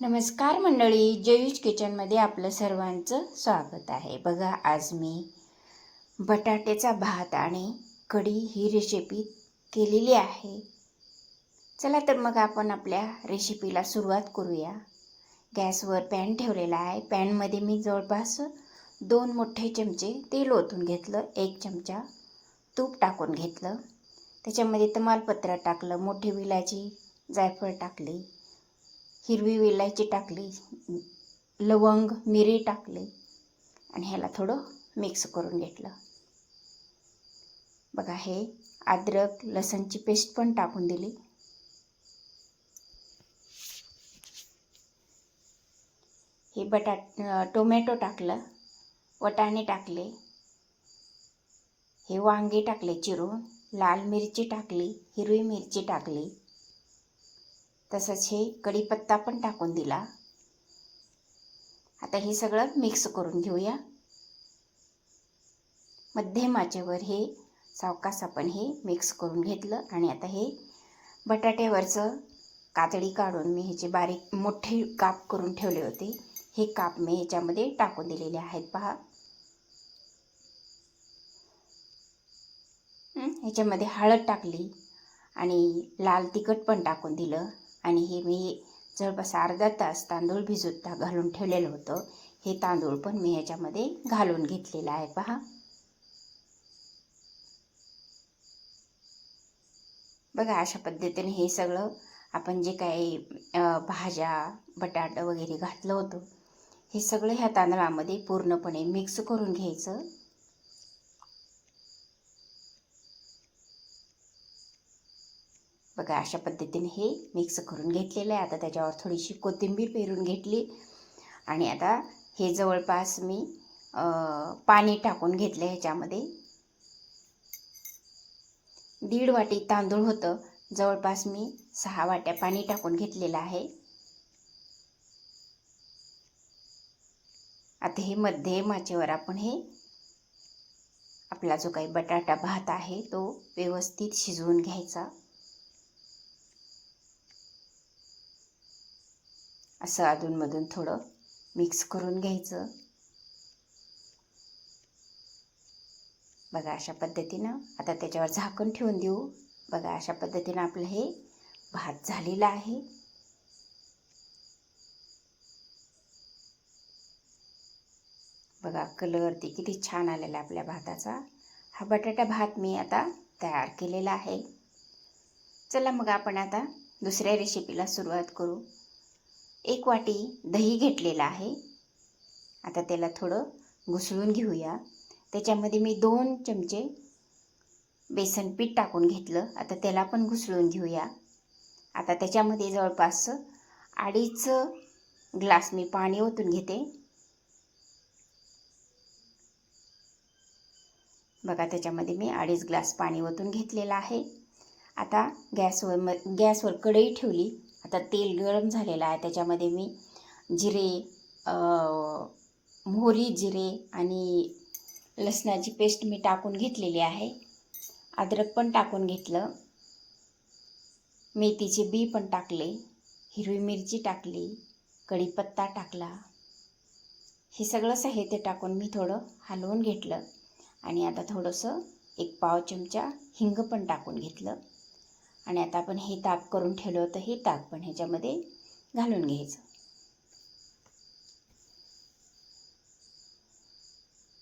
नमस्कार मंडळी जयूज किचनमध्ये आपलं सर्वांचं स्वागत आहे. बघा आज मी बटाट्याचा भात आणि कढी ही रेसिपी केलेली आहे. चला तर मग आपण आपल्या रेसिपीला सुरुवात करूया. गॅसवर पॅन ठेवलेला आहे. पॅनमध्ये मी जवळपास दोन मोठे चमचे तेल ओतून घेतलं. एक चमचा तूप टाकून घेतलं. त्याच्यामध्ये तमालपत्र टाकलं. मोठी विलाची जायफळ टाकली. हिरवी वेलायची टाकली लवंग मिरी टाकली आणि ह्याला थोडं मिक्स करून घेतलं. बघा हे अद्रक लसणची पेस्ट पण टाकून दिली. हे बटाट टोमॅटो टाकलं वटाणे टाकले हे वांगे टाकले चिरून लाल मिरची टाकली हिरवी मिरची टाकली. तसंच हे कढीपत्ता पण टाकून दिला. आता हे सगळं मिक्स करून घेऊया. मध्यम आचेवर हे सावकास आपण हे मिक्स करून घेतलं आणि आता हे बटाट्यावरचं कातडी काढून मी ह्याचे बारीक मोठे काप करून ठेवले होते. हे काप मी ह्याच्यामध्ये टाकून दिलेले आहेत पहा. ह्याच्यामध्ये हळद टाकली आणि लाल तिखट पण टाकून दिलं. आणि हे मी जवळपास अर्धा तास तांदूळ भिजत घालून ठेवलेलं होतं. हे तांदूळ पण मी ह्याच्यामध्ये घालून घेतलेलं आहे पहा. बघा अशा पद्धतीने हे सगळं आपण जे काही भाज्या बटाटा वगैरे घातलं होतं हे सगळं ह्या तांदळामध्ये पूर्णपणे मिक्स करून घ्यायचं. बघा अशा पद्धतीने हे मिक्स करून घेतलेलं आहे. आता त्याच्यावर थोडीशी कोथिंबीर पेरून घेतली. आणि आता हे जवळपास मी पाणी टाकून घेतलं ह्याच्यामध्ये. दीड वाटी तांदूळ होतं. जवळपास मी सहा वाट्या पाणी टाकून घेतलेलं आहे. आता हे मध्ये माचेवर आपण हे आपला जो काही बटाटा भात आहे तो व्यवस्थित शिजवून घ्यायचा. असं अधूनमधून थोडं मिक्स करून घ्यायचं. बघा अशा पद्धतीनं आता त्याच्यावर झाकण ठेवून देऊ. बघा अशा पद्धतीनं आपलं हे भात झालेला आहे. बघा कलर ते किती छान आलेला आपल्या भाताचा. हा बटाटा भात मी आता तयार केलेला आहे. चला मग आपण आता दुसऱ्या रेसिपीला सुरुवात करू. एक वाटी दही घेतलेलं आहे. आता त्याला थोडं घुसळून घेऊया. त्याच्यामध्ये मी दोन चमचे बेसन पीठ टाकून घेतलं. आता त्याला पण घुसळून घेऊया. आता त्याच्यामध्ये जवळपास अडीच ग्लास मी पाणी ओतून घेते. बघा त्याच्यामध्ये मी अडीच ग्लास पाणी ओतून घेतलेलं आहे. आता गॅसवर म गॅसवर कढई ठेवली. आता तेल गरम झालेलं आहे त्याच्यामध्ये मी जिरे मोहरी जिरे आणि लसणाची पेस्ट मी टाकून घेतलेली आहे. अद्रक पण टाकून घेतलं. मेथीचे बी पण टाकले. हिरवी मिरची टाकली. कढीपत्ता टाकला. हे सगळं साहित्य टाकून मी थोडं हलवून घेतलं. आणि आता थोडंसं एक पाव चमचा हिंग पण टाकून घेतलं. आणि आता आपण हे ताक करून ठेवलं होतं हे ताक पण ह्याच्यामध्ये घालून घ्यायचं.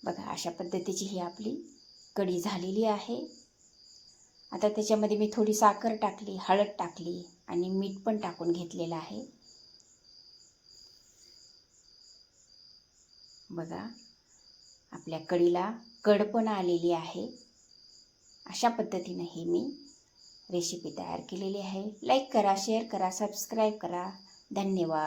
बघा अशा पद्धतीची ही आपली कढी झालेली आहे. आता त्याच्यामध्ये मी थोडी साखर टाकली हळद टाकली आणि मीठ पण टाकून घेतलेलं आहे. बघा आपल्या कढीला कड पण आलेली आहे. अशा पद्धतीनं हे मी रेसिपी तयार केलेली आहे. लाईक करा शेअर करा सबस्क्राईब करा. धन्यवाद.